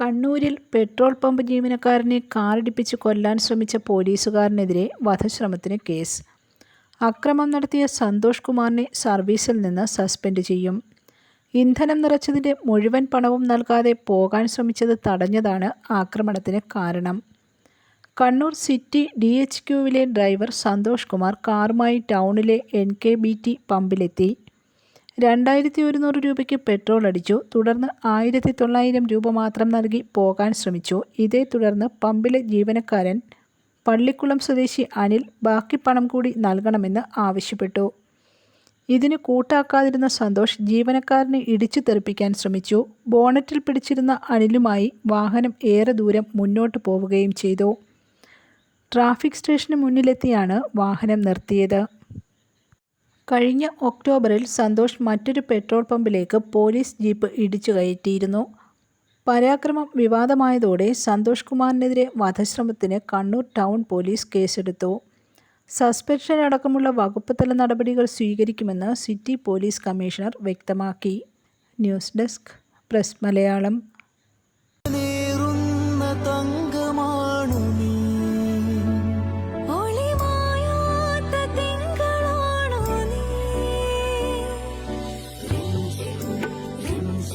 കണ്ണൂരിൽ petrol pump ജീവനക്കാരനെ കാറിടിപ്പിച്ച് കൊല്ലാൻ ശ്രമിച്ച പോലീസുകാരനെതിരെ വധശ്രമത്തിന് കേസ്. അക്രമം നടത്തിയ സന്തോഷ് കുമാറിനെ സർവീസിൽ നിന്ന് സസ്പെൻഡ് ചെയ്യും. ഇന്ധനം നിറച്ചതിന്റെ മുഴുവൻ പണവും നൽകാതെ പോകാൻ ശ്രമിച്ചത് തടഞ്ഞതാണ് ആക്രമണത്തിന് കാരണം. കണ്ണൂർ സിറ്റി ഡി എച്ച് ക്യുവിലെ ഡ്രൈവർ സന്തോഷ് കുമാർ കാറുമായി ടൗണിലെ എൻ കെ ബി ടി പമ്പിലെത്തി. രണ്ടായിരത്തി ഒരുന്നൂറ് രൂപയ്ക്ക് പെട്രോൾ അടിച്ചു. തുടർന്ന് ആയിരത്തി തൊള്ളായിരം രൂപ മാത്രം നൽകി പോകാൻ ശ്രമിച്ചു. ഇതേ തുടർന്ന് പമ്പിലെ ജീവനക്കാരൻ പള്ളിക്കുളം സ്വദേശി അനിൽ ബാക്കി പണം കൂടി നൽകണമെന്ന് ആവശ്യപ്പെട്ടു. ഇതിന് കൂട്ടാക്കാതിരുന്ന സന്തോഷ് ജീവനക്കാരനെ ഇടിച്ചു തെറിപ്പിക്കാൻ ശ്രമിച്ചു. ബോണറ്റിൽ പിടിച്ചിരുന്ന അനിലുമായി വാഹനം ഏറെ ദൂരം മുന്നോട്ട് പോവുകയും ചെയ്തു. ട്രാഫിക് സ്റ്റേഷന് മുന്നിലെത്തിയാണ് വാഹനം നിർത്തിയത്. കഴിഞ്ഞ ഒക്ടോബറിൽ സന്തോഷ് മറ്റൊരു പെട്രോൾ പമ്പിലേക്ക് പോലീസ് ജീപ്പ് ഇടിച്ചു കയറ്റിയിരുന്നു. പരാക്രമം വിവാദമായതോടെ സന്തോഷ് കുമാറിനെതിരെ വധശ്രമത്തിന് കണ്ണൂർ ടൗൺ പോലീസ് കേസെടുത്തു. സസ്പെൻഷൻ അടക്കമുള്ള വകുപ്പ് തല നടപടികൾ സ്വീകരിക്കുമെന്ന് സിറ്റി പോലീസ് കമ്മീഷണർ വ്യക്തമാക്കി. News desk press Malayalam.